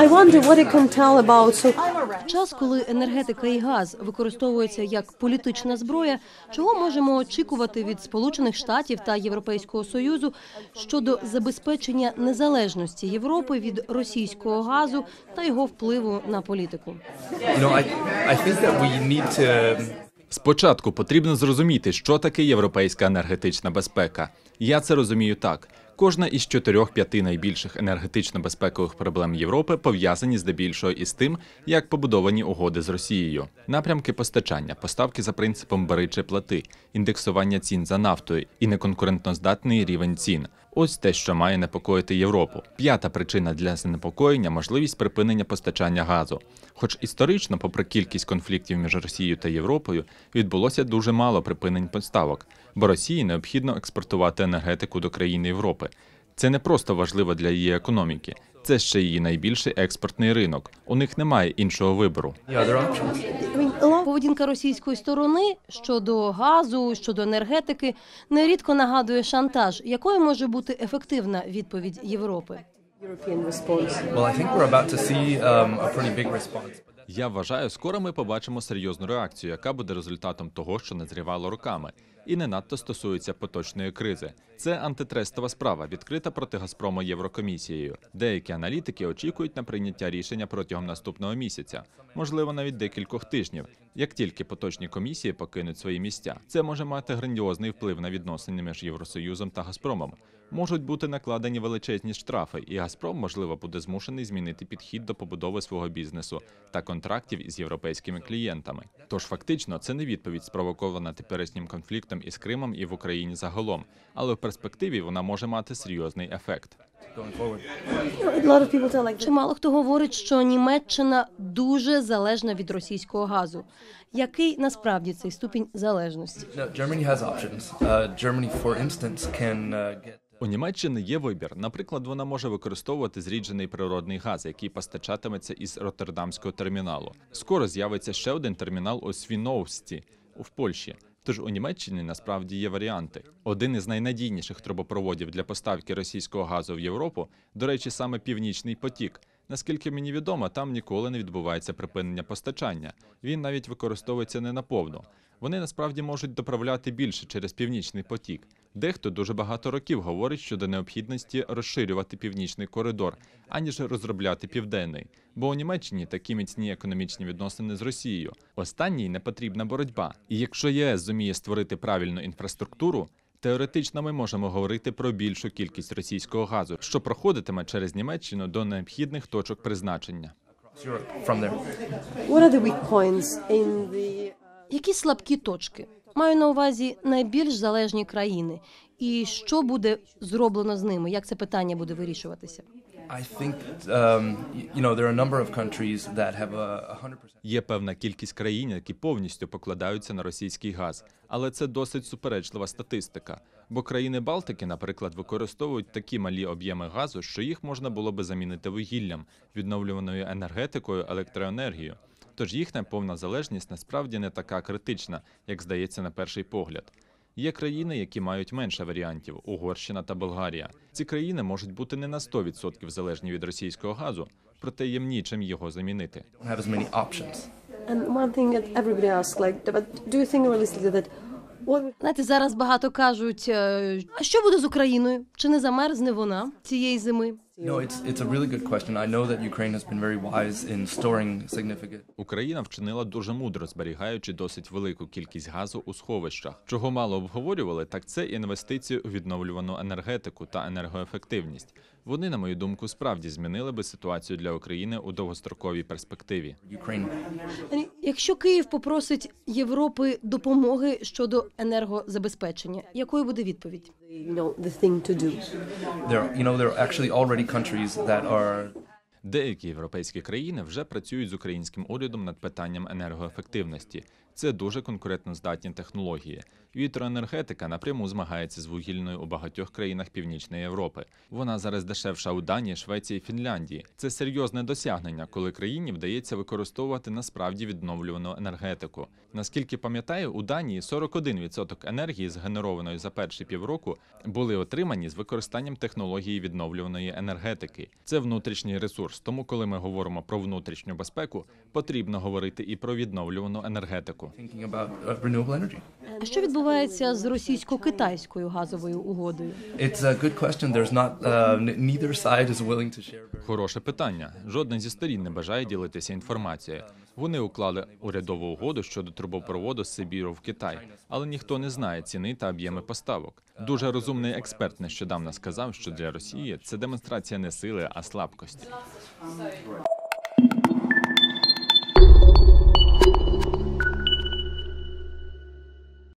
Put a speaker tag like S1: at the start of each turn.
S1: I wonder what it can tell about so
S2: Час, коли енергетика і газ використовуються як політична зброя, чого можемо очікувати від Сполучених Штатів та Європейського союзу щодо забезпечення незалежності Європи від російського газу та його впливу на політику?
S3: You know, I, I think that we need to
S4: Спочатку потрібно зрозуміти, що таке європейська енергетична безпека. Я це розумію так. Кожна із чотирьох-п'яти найбільших енергетично-безпекових проблем Європи пов'язані здебільшого із тим, як побудовані угоди з Росією. Напрямки постачання, поставки за принципом бери чи плати, індексування цін за нафтою і неконкурентноздатний рівень цін. Ось те, що має непокоїти Європу. П'ята причина для занепокоєння можливість припинення постачання газу. Хоч історично, попри кількість конфліктів між Росією та Європою, відбулося дуже мало припинень поставок, бо Росії необхідно експортувати енергетику до країн Європи. Це не просто важливо для її економіки, це ще її найбільший експортний ринок. У них немає іншого вибору.
S2: Поведінка російської сторони щодо газу, щодо енергетики нерідко нагадує шантаж, якою може бути ефективна відповідь Європи.
S4: Я вважаю, скоро ми побачимо серйозну реакцію, яка буде результатом того, що назрівало роками, і не надто стосується поточної кризи. Це антитрестова справа, відкрита проти Газпрому Єврокомісією. Деякі аналітики очікують на прийняття рішення протягом наступного місяця, можливо, навіть декількох тижнів. Як тільки поточні комісії покинуть свої місця, це може мати грандіозний вплив на відносини між Євросоюзом та Газпромом. Можуть бути накладені величезні штрафи, і Газпром, можливо, буде змушений змінити підхід до побудови свого бізнесу та контрактів із європейськими клієнтами. Тож фактично це не відповідь спровокована теперішнім конфліктом із Кримом і в Україні загалом, але в перспективі вона може мати серйозний ефект.
S2: Чимало хто говорить, що Німеччина дуже залежна від російського газу. Який насправді цей ступінь залежності?
S3: Germany has options. Uh, Germany, for instance, can uh, get.
S4: У Німеччини є вибір. Наприклад, вона може використовувати зріджений природний газ, який постачатиметься із Роттердамського терміналу. Скоро з'явиться ще один термінал у Свіновсті в Польщі. Тож у Німеччині насправді є варіанти. Один із найнадійніших трубопроводів для поставки російського газу в Європу, до речі, саме Північний потік. Наскільки мені відомо, там ніколи не відбувається припинення постачання. Він навіть використовується не наповну. Вони насправді можуть доправляти більше через північний потік. Дехто дуже багато років говорить щодо необхідності розширювати північний коридор, аніж розробляти південний. Бо у Німеччині такі міцні економічні відносини з Росією. Останній не потрібна боротьба. І якщо ЄС зуміє створити правильну інфраструктуру. Теоретично ми можемо говорити про більшу кількість російського газу, що проходитиме через Німеччину до необхідних точок призначення.
S2: Які слабкі точки? Маю на увазі найбільш залежні країни. І що буде зроблено з ними? Як це питання буде вирішуватися?
S3: Um.
S4: Є певна кількість країн, які повністю покладаються на російський газ, але це досить суперечлива статистика. Бо країни Балтики, наприклад, використовують такі малі об'єми газу, що їх можна було би замінити вугіллям, відновлюваною енергетикою, електроенергією. Тож їхня повна залежність насправді не така критична, як здається на перший погляд. Є країни, які мають менше варіантів Угорщина та Болгарія. Ці країни можуть бути не на 100% залежні від російського газу, проте їм нічим його замінити.
S2: Знаєте, зараз багато кажуть, е, а що буде з Україною? Чи не замерзне вона цієї зими?
S3: No, it's it's a really good question. I know that Ukraine has been very wise in storing significant.
S4: Україна вчинила дуже мудро, зберігаючи досить велику кількість газу у сховищах. Чого мало обговорювали, так це інвестиції у відновлювану енергетику та енергоефективність. Вони, на мою думку, справді змінили би ситуацію для України у довгостроковій перспективі.
S3: Ukraine.
S2: Якщо Київ попросить Європи допомоги щодо енергозабезпечення, якою буде відповідь?
S1: you know the thing to do
S3: There, you know, there are actually already countries
S4: Деякі європейські країни вже працюють з українським урядом над питанням енергоефективності. Це дуже конкурентноздатні технології. Вітроенергетика напряму змагається з вугільною у багатьох країнах Північної Європи. Вона зараз дешевша у Данії, Швеції, Фінляндії. Це серйозне досягнення, коли країні вдається використовувати насправді відновлювану енергетику. Наскільки пам'ятаю, у Данії 41% енергії, згенерованої за перші півроку, були отримані з використанням технології відновлюваної енергетики. Це внутрішній ресурс. Тому, коли ми говоримо про внутрішню безпеку, потрібно говорити і про відновлювану енергетику.
S3: Energy.
S2: Що відбувається з російсько-китайською газовою угодою?
S3: It's a good question. There's not uh, n- neither side is willing to share. very-
S4: Хороше питання. Жодна зі сторін не бажає ділитися інформацією. Вони уклали урядову угоду щодо трубопроводу з Сибіру в Китай, але ніхто не знає ціни та об'єми поставок. Дуже розумний експерт нещодавно сказав, що для Росії це демонстрація не сили, а слабкості.